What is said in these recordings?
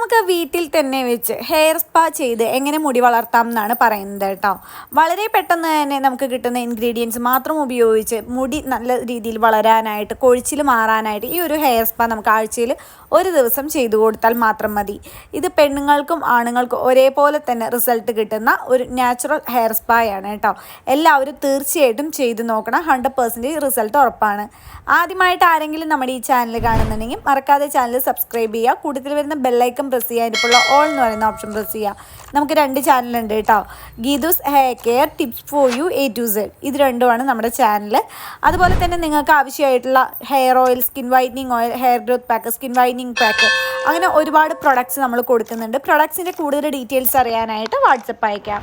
നമുക്ക് വീട്ടിൽ തന്നെ വെച്ച് ഹെയർ സ്പാ ചെയ്ത് എങ്ങനെ മുടി വളർത്താം എന്നാണ് പറയുന്നത് കേട്ടോ. വളരെ പെട്ടെന്ന് തന്നെ നമുക്ക് കിട്ടുന്ന ഇൻഗ്രീഡിയൻസ് മാത്രം ഉപയോഗിച്ച് മുടി നല്ല രീതിയിൽ വളരാനായിട്ട് കൊഴിച്ചിൽ മാറാനായിട്ട് ഈ ഒരു ഹെയർ സ്പാ നമുക്ക് ആഴ്ചയിൽ ഒരു ദിവസം ചെയ്തു കൊടുത്താൽ മാത്രം മതി. ഇത് പെണ്ണുങ്ങൾക്കും ആണുങ്ങൾക്കും ഒരേപോലെ തന്നെ റിസൾട്ട് കിട്ടുന്ന ഒരു നാച്ചുറൽ ഹെയർ സ്പായാണ് കേട്ടോ. എല്ലാവരും തീർച്ചയായിട്ടും ചെയ്ത് നോക്കണം. ഹൺഡ്രഡ് പേഴ്സന്റേജ് റിസൾട്ട് ഉറപ്പാണ്. ആദ്യമായിട്ട് ആരെങ്കിലും നമ്മുടെ ഈ ചാനൽ കാണുന്നുണ്ടെങ്കിൽ മറക്കാതെ ചാനൽ സബ്സ്ക്രൈബ് ചെയ്യുക. കൂടുതൽ വരുന്ന ബെല്ലൈക്കൺ പ്രസ് ചെയ്യുക അതിപ്പോൾ ഓൾ എന്ന് പറയുന്ന ഓപ്ഷൻ പ്രസ് ചെയ്യുക നമുക്ക് രണ്ട് ചാനലുണ്ട് കേട്ടോ. Geethu's hair care tips for you A to Z. ഇത് രണ്ടുമാണ് നമ്മുടെ ചാനൽ അതുപോലെ തന്നെ നിങ്ങൾക്ക് ആവശ്യമായിട്ടുള്ള hair oil skin whitening oil hair growth pack skin whitening pack അങ്ങനെ ഒരുപാട് പ്രൊഡക്ട്സ് നമ്മൾ കൊടുക്കുന്നുണ്ട്. പ്രൊഡക്ട്സിന്റെ കൂടുതൽ ഡീറ്റെയിൽസ് അറിയാനായിട്ട് വാട്സപ്പ് അയക്കാം.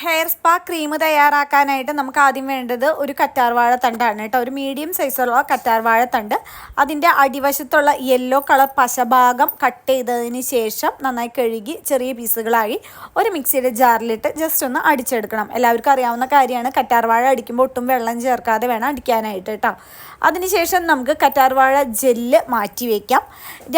ഹെയർ സ്പാ ക്രീം തയ്യാറാക്കാനായിട്ട് നമുക്ക് ആദ്യം വേണ്ടത് ഒരു കറ്റാർവാഴ തണ്ടാണ് കേട്ടോ. ഒരു മീഡിയം സൈസുള്ള കറ്റാർവാഴ തണ്ട്. അതിന്റെ അടിവശത്തുള്ള യെല്ലോ കളർ പശഭാഗം കട്ട് ചെയ്തതിന് ശേഷം നന്നായി കഴുകി ചെറിയ പീസുകളായി ഒരു മിക്സിയുടെ ജാറിലിട്ട് ജസ്റ്റ് ഒന്ന് അടിച്ചെടുക്കണം. എല്ലാവർക്കും അറിയാവുന്ന കാര്യമാണ്. കറ്റാർവാഴ അടിക്കുമ്പോൾ ഒട്ടും വെള്ളം ചേർക്കാതെ വേണം അടിക്കാനായിട്ട് കേട്ടോ. അതിനുശേഷം നമുക്ക് കറ്റാർവാഴ ജെല്ല് മാറ്റി വയ്ക്കാം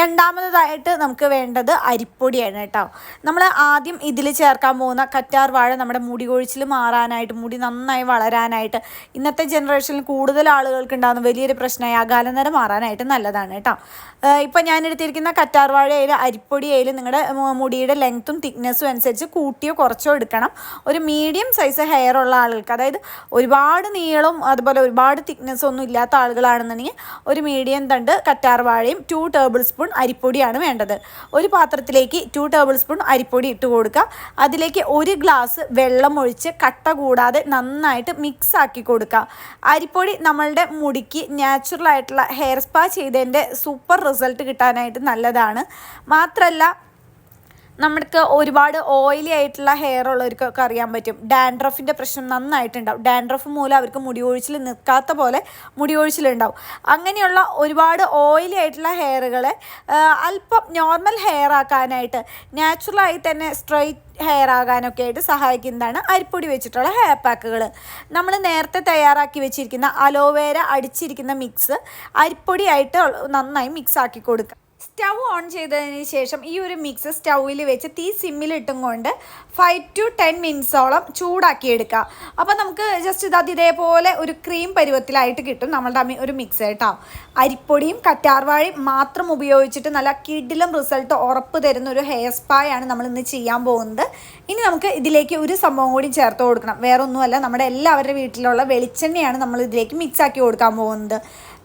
രണ്ടാമതായിട്ട് നമുക്ക് വേണ്ടത് അരിപ്പൊടിയാണ് കേട്ടോ. നമ്മൾ ആദ്യം ഇതിൽ ചേർക്കാൻ പോകുന്ന കറ്റാർവാഴ നമ്മുടെ മുടി കൊഴിച്ചിൽ മാറാനായിട്ട് മുടി നന്നായി വളരാനായിട്ട് ഇന്നത്തെ ജനറേഷനിൽ കൂടുതൽ ആളുകൾക്ക് ഉണ്ടാകുന്ന വലിയൊരു പ്രശ്നമായി അകാലനര മാറാനായിട്ട് നല്ലതാണ് കേട്ടോ. ഇപ്പം ഞാൻ എടുത്തിരിക്കുന്ന കറ്റാർവാഴയിൽ അരിപ്പൊടിയിൽ നിങ്ങളുടെ മുടിയുടെ ലെങ്ത്തും തിക്നെസ്സും അനുസരിച്ച് കൂട്ടിയോ കുറച്ചോ എടുക്കണം. ഒരു മീഡിയം സൈസ് ഹെയർ ഉള്ള ആളുകൾക്ക് അതായത് ഒരുപാട് നീളം അതുപോലെ ഒരുപാട് തിക്നെസ് ഒന്നും ഇല്ലാത്ത ആളുകളാണെന്നുണ്ടെങ്കിൽ ഒരു മീഡിയം തണ്ട് കറ്റാർവാഴയും ടു ടേബിൾ സ്പൂൺ അരിപ്പൊടിയാണ് വേണ്ടത്. ഒരു പാത്രത്തിലേക്ക് ടു ടേബിൾ സ്പൂൺ അരിപ്പൊടി ഇട്ട് കൊടുക്കുക. അതിലേക്ക് ഒരു ഗ്ലാസ് വെള്ളം ഒഴിച്ച് കട്ട കൂടാതെ നന്നായിട്ട് മിക്സ് ആക്കി കൊടുക്കുക അരിപ്പൊടി നമ്മളുടെ മുടിക്ക് നാച്ചുറൽ ആയിട്ടുള്ള ഹെയർ സ്പാ ചെയ്തതിന്റെ സൂപ്പർ റിസൾട്ട് കിട്ടാനായിട്ട് നല്ലതാണ്. മാത്രമല്ല നമുക്ക് ഒരുപാട് ഓയിലി ആയിട്ടുള്ള ഹെയർ ഉള്ളവർക്കൊക്കെ അറിയാൻ പറ്റും. ഡാൻഡ്രഫിന്റെ പ്രശ്നം നന്നായിട്ടുണ്ടാവും. ഡാൻഡ്രഫ് മൂലം അവർക്ക് മുടി ഒഴിച്ചിൽ നിൽക്കാത്ത പോലെ മുടി ഒഴിച്ചിലുണ്ടാവും അങ്ങനെയുള്ള ഒരുപാട് ഓയിലി ആയിട്ടുള്ള ഹെയറുകളെ അല്പം നോർമൽ ഹെയർ ആക്കാനായിട്ട് നാച്ചുറലായി തന്നെ സ്ട്രൈറ്റ് ഹെയർ ആകാനൊക്കെ ആയിട്ട് സഹായിക്കുന്നതാണ് അരിപ്പൊടി വെച്ചിട്ടുള്ള ഹെയർ പാക്കുകൾ നമ്മൾ നേരത്തെ തയ്യാറാക്കി വെച്ചിരിക്കുന്ന അലോവേര അടിച്ചിരിക്കുന്ന മിക്സ് അരിപ്പൊടിയായിട്ട് നന്നായി മിക്സ് ആക്കി കൊടുക്കുക സ്റ്റൗ ഓൺ ചെയ്തതിന് ശേഷം ഈ ഒരു മിക്സ് സ്റ്റൗവിൽ വെച്ച് തീ സിമ്മിലിട്ടും കൊണ്ട് ഫൈവ് ടു ടെൻ മിനിറ്റ്സോളം ചൂടാക്കി എടുക്കുക. അപ്പോൾ നമുക്ക് ജസ്റ്റ് ഇത് അത് ഇതേപോലെ ഒരു ക്രീം പരുവത്തിലായിട്ട് കിട്ടും. നമ്മളുടെ അമ്മ ഒരു മിക്സ് കേട്ടോ. അരിപ്പൊടിയും കറ്റാർവാഴയും മാത്രം ഉപയോഗിച്ചിട്ട് നല്ല കിഡിലും റിസൾട്ട് ഉറപ്പ് തരുന്ന ഒരു ഹെയർ സ്പായാണ് നമ്മൾ ഇന്ന് ചെയ്യാൻ പോകുന്നത്. ഇനി നമുക്ക് ഇതിലേക്ക് ഒരു സംഭവം കൂടി ചേർത്ത് കൊടുക്കണം. വേറെ ഒന്നുമല്ല നമ്മുടെ എല്ലാവരുടെ വീട്ടിലുള്ള വെളിച്ചെണ്ണയാണ് നമ്മൾ ഇതിലേക്ക് മിക്സ് ആക്കി കൊടുക്കാൻ പോകുന്നത്.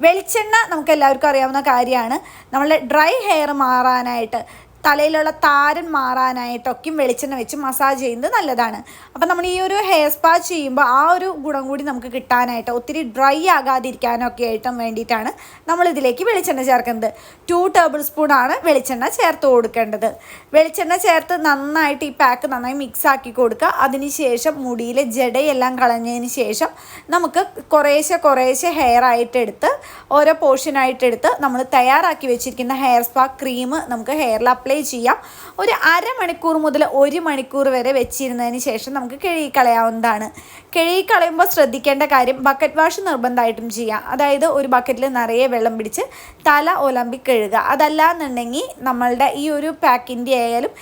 വെളിച്ചെണ്ണ നമുക്ക് എല്ലാവർക്കും അറിയാവുന്ന കാര്യമാണ്. നമ്മളുടെ ഡ്രൈ ഹെയർ മാറാനായിട്ട് തലയിലുള്ള താരൻ മാറാനായിട്ടൊക്കെയും വെളിച്ചെണ്ണ വെച്ച് മസാജ് ചെയ്യുന്നത് നല്ലതാണ്. അപ്പം നമ്മൾ ഈ ഒരു ഹെയർ സ്പാ ചെയ്യുമ്പോൾ ആ ഒരു ഗുണം കൂടി നമുക്ക് കിട്ടാനായിട്ട് ഒത്തിരി ഡ്രൈ ആകാതിരിക്കാനൊക്കെ ആയിട്ടും വേണ്ടിയിട്ടാണ് നമ്മൾ ഇതിലേക്ക് വെളിച്ചെണ്ണ ചേർക്കുന്നത്. ടു ടേബിൾ സ്പൂൺ ആണ് വെളിച്ചെണ്ണ ചേർത്ത് കൊടുക്കേണ്ടത്. വെളിച്ചെണ്ണ ചേർത്ത് നന്നായിട്ട് ഈ പാക്ക് നന്നായി മിക്സ് ആക്കി കൊടുക്കുക. അതിനുശേഷം മുടിയിലെ ജടയെല്ലാം കളഞ്ഞതിന് ശേഷം നമുക്ക് കുറേശ്ശെ കുറേശ്ശെ ഹെയർ ആയിട്ട് എടുത്ത് ഓരോ പോർഷനായിട്ട് എടുത്ത് നമ്മൾ തയ്യാറാക്കി വെച്ചിരിക്കുന്ന ഹെയർ സ്പാ ക്രീം നമുക്ക് ഹെയറിൽ അപ്ലൈ അപ്ലൈ ചെയ്യാം. ഒരു അരമണിക്കൂർ മുതൽ ഒരു മണിക്കൂർ വരെ വെച്ചിരുന്നതിന് ശേഷം നമുക്ക് കിഴുകി കളയാവുന്നതാണ്. കിഴുകി കളയുമ്പോൾ ശ്രദ്ധിക്കേണ്ട കാര്യം ബക്കറ്റ് വാഷ് നിർബന്ധമായിട്ടും ചെയ്യാം. അതായത് ഒരു ബക്കറ്റിൽ നിറയെ വെള്ളം പിടിച്ച് തല ഒലമ്പി കഴുകുക. അതല്ലാന്നുണ്ടെങ്കിൽ നമ്മളുടെ ഈ ഒരു പാക്കിന്റെ ആയാലും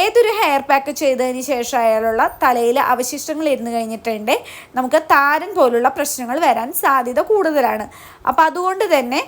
ഏതൊരു ഹെയർ പാക്ക് ചെയ്തതിന് ശേഷം ആയാലുള്ള തലയിൽ അവശിഷ്ടങ്ങൾ ഇരുന്ന് കഴിഞ്ഞിട്ടുണ്ടെങ്കിൽ നമുക്ക് താരൻ പോലുള്ള പ്രശ്നങ്ങൾ വരാൻ സാധ്യത കൂടുതലാണ്. അപ്പോൾ അതുകൊണ്ട് തന്നെ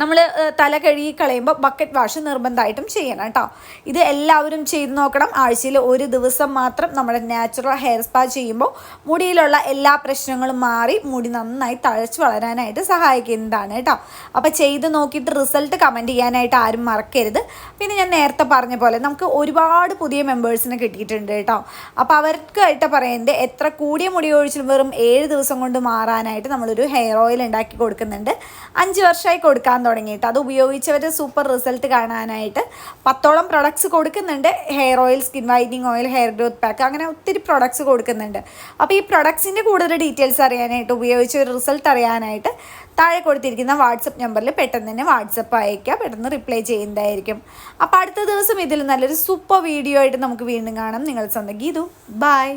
നമ്മൾ തല കഴുകി കളയുമ്പോൾ ബക്കറ്റ് വാഷ് നിർബന്ധമായിട്ടും ചെയ്യണം കേട്ടോ. ഇത് എല്ലാവരും ചെയ്ത് നോക്കണം. ആഴ്ചയിൽ ഒരു ദിവസം മാത്രം നമ്മുടെ നാച്ചുറൽ ഹെയർ സ്പാ ചെയ്യുമ്പോൾ മുടിയിലുള്ള എല്ലാ പ്രശ്നങ്ങളും മാറി മുടി നന്നായി തഴച്ച് വളരാനായിട്ട് സഹായിക്കുന്നതാണ് കേട്ടോ. അപ്പോൾ ചെയ്ത് നോക്കിയിട്ട് റിസൾട്ട് കമന്റ് ചെയ്യാനായിട്ട് ആരും മറക്കരുത്. പിന്നെ ഞാൻ നേരത്തെ പറഞ്ഞ പോലെ നമുക്ക് ഒരുപാട് പുതിയ മെമ്പേഴ്സിനെ കിട്ടിയിട്ടുണ്ട് കേട്ടോ. അപ്പോൾ അവർക്കായിട്ട് പറയുന്നത് എത്ര കൂടിയ മുടി ഒഴിച്ചിൽ വെറും ഏഴ് ദിവസം കൊണ്ട് മാറാനായിട്ട് നമ്മളൊരു ഹെയർ ഓയിൽ ഉണ്ടാക്കി കൊടുക്കുന്നുണ്ട്. അഞ്ച് വർഷമായി കൊടുക്കാൻ തുടങ്ങിയിട്ട്. അത് ഉപയോഗിച്ചവർ സൂപ്പർ റിസൾട്ട് കാണാനായിട്ട് പത്തോളം പ്രൊഡക്ട്സ് കൊടുക്കുന്നുണ്ട്. Hair oil skin whiting oil hair growth pack അങ്ങനെ ഒത്തിരി പ്രൊഡക്ട്സ് കൊടുക്കുന്നുണ്ട്. അപ്പോൾ ഈ പ്രൊഡക്ട്സിന്റെ കൂടുതൽ ഡീറ്റെയിൽസ് അറിയാനായിട്ട് ഉപയോഗിച്ച ഒരു റിസൾട്ട് അറിയാനായിട്ട് താഴെ കൊടുത്തിരിക്കുന്ന വാട്സപ്പ് നമ്പറിൽ പെട്ടെന്ന് തന്നെ വാട്സപ്പ് അയക്കുക പെട്ടെന്ന് റിപ്ലൈ ചെയ്യുന്നതായിരിക്കും. അപ്പോൾ അടുത്ത ദിവസം ഇതിൽ നല്ലൊരു സൂപ്പർ വീഡിയോ ആയിട്ട് നമുക്ക് വീണ്ടും കാണാം. നിങ്ങൾ സ്വന്തം ഗീതു. ബൈ